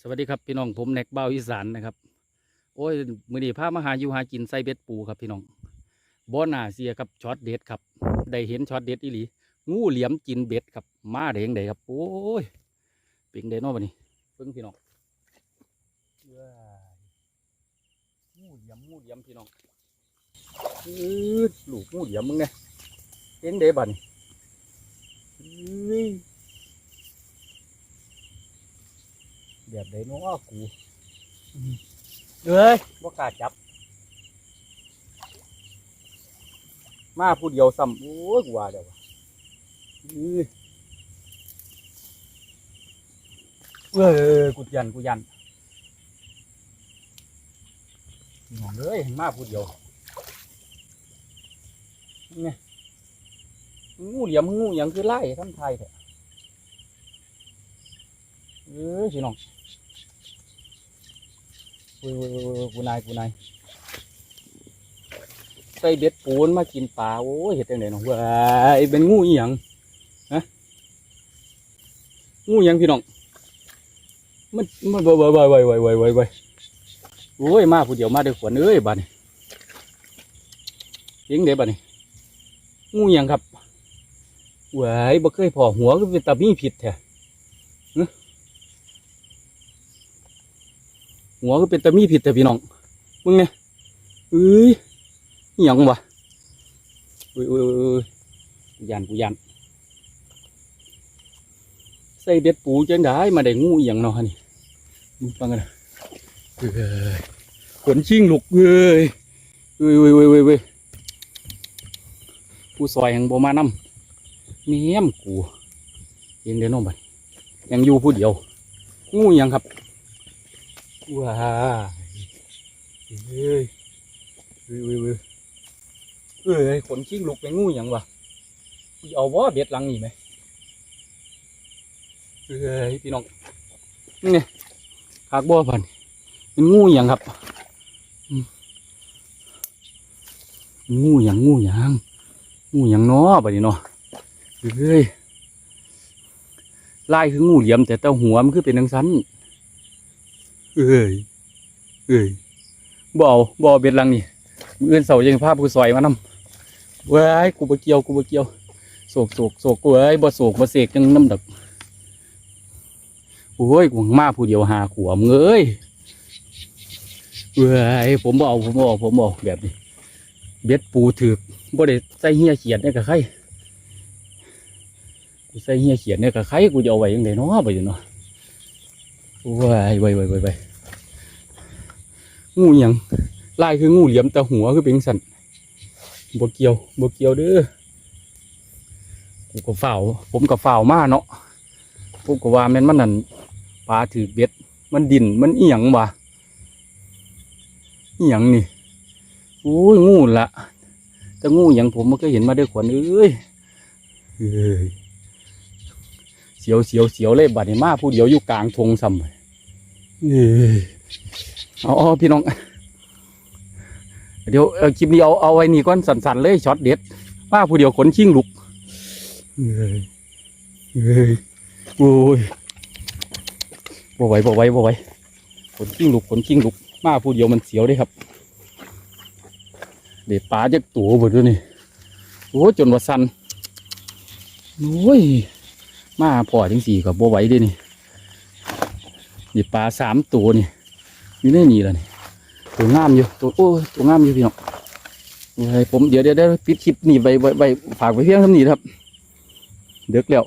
สวัสดีครับพี่น้องผมแนกเบ้าอีสานนะครับ โอ้ยมือนี้พามาหาอยู่หากินใส่เบ็ดปูครับพี่น้องบ่อนาเสียครับช็อตเด็ดครับได้เห็นช็อตเด็ดอีหลีงูเหลี่ยมกินเบ็ดครับมาได้ยังไงครับโอ้ยป็นไดเนาะบัดนี้เพิ่งพี่น้องว้ายงูเหลี่ยมงูเหลี่ยมพี่น้องอืดลูกงูเหลี่ยมมึงเนี่ยเป็นไดบัดนี้อื้อ แบบไดโน้อกูเอ้ยบ่กล้าจับ มาผู้เดียวซ้ำโอ้ยกูว่าเดี๋ยววะอื้อเอ้ยกูยันกูยันหนองเลยมาผู้เดียวนี่งูเหลี่ยมงูหยังคือไล่ทำไทยเถอะเอ้ยพี่น้อง กูกูนายกูนายใส่เบ็ดปูนมากินปลาโอ้ยเห็ดจังไดเนาะเว้ยเป็นงูอีหยังฮะงูอีหยังพี่น้องมันมันบ่บ่บ่บ่บ่บ่บ่บ่โอ้ยมาผู้เดียวมาด้อขวัญเอ้ยบัดนี้ยิงเด้บัดนี้งูอีหยังครับเว้ยบ่เคยพอหัวก็เป็นตามีผิดแท้ หัวก็เป็นตะมีผิดแต่พี่น้องมึงเนี่ยเอ้ยอหย่างวะเอ้ยเอ้ยอ้ยเอ้ยกูยันกูยันใส่เบ็ดปูจังได้มาได้งูอหย่างนาะนี่มึงฟังกันนะเอ้ยขนชิงหลุกเอ้ยเอ้ยเอ้ยเอ้ยเอ้ยกูซอยห่งบ่มานำเมียมกูเองเดี๋ยวน้องบัดยังอยู่ผู้เดียวงูอหย่างครับ ว้าเอ้ยเอ้ยเอ้ยเอ้ยขนขี้ลุกไปงูหยังวะเอาว่าเบ็ดหลังนี่ไหมเอ้ยพี่น้องนี่ไงขากบ่อพันเป็นงูหยังครับงูหยังงูหยังงูหยังเนาะบัดนี้เนาะเอ้ยลายคืองูเหลี่ยมแต่เต้าหัวมันคือเป็นทังสัน เอ้ยเอ้ยบ่เอาบ่เอเบ็ดลังนี่มืออื่นเสายังพาผู้ซอยมานำเว้ยกูบ่เกี่ยวกูบ่เกี่ยวโศกโศกโศกกูเอ้ยบ่โศกบ่เสกจังน้ำดักโอ้ยกูมาผู้เดียวหาขวมเอ้ยเว้ยผมบ่เอาผมบ่เอาผมบ่เอาแบบนี้เบ็ดปูถือกบ่ได้ใส่เหียเขียดเนี่ยกับใครกูใส่เหียเขียดเนี่ยกับใครกูจะเอาไว้ยังไงเนาะไปอยู่เนาะว้ายว้ายว้ายว้ งูหยังลายคืองูเหลี่ยมแต่หัวคือเป็นสันบเกียวบเกียวเด้อกูก็ฝ่าวผมก็ฝ่าวมาเนาะผมก็ว่าแม่นมันนั่นปลาถือเบ็ด มันดินมันเอียงวะเอียงนี่โอ้ยงูละแต่งูหยังผมมันก็เห็นมาด้วยขวัญเอ้ยเอ้ยเสียวเสียวเสียวเลยบัดนี้มาผู้เดียวอยู่กลางทงซ้ำเอ้ย อาเอาพี่น้อง เดี๋ยวเอาคลิปนี้เอาเอาไว้นี่ก่อนสั่นๆเลยช็อตเด็ดมาผู้เดียวขนชิงลุกเอ้ยเอ้ยโอ้ยบ่ไหวบ่ไหวบ่ไหวขนชิงลุกขนชิงลุกมาผู้เดียวมันเสียวเด้ครับ เด็ดปลาจากตัวหมดเลยนี่โอ้ยจนว่าสั่นโอ้ย มาพอถึงสี่กับบัวไหว้เด้วยนี่นี่ปลาสามตัวนี่ อยู่ในนี่แหละนี่ตัวงามอยู่ตัวโอ้ตัวงามอยู่พี่น้องเฮ้ยผมเดี๋ยวเดี๋ยวปิดคลิปนี่ไว้ไว้ไว้ฝากไว้เพียงเท่านี้ครับเด็กแล้ว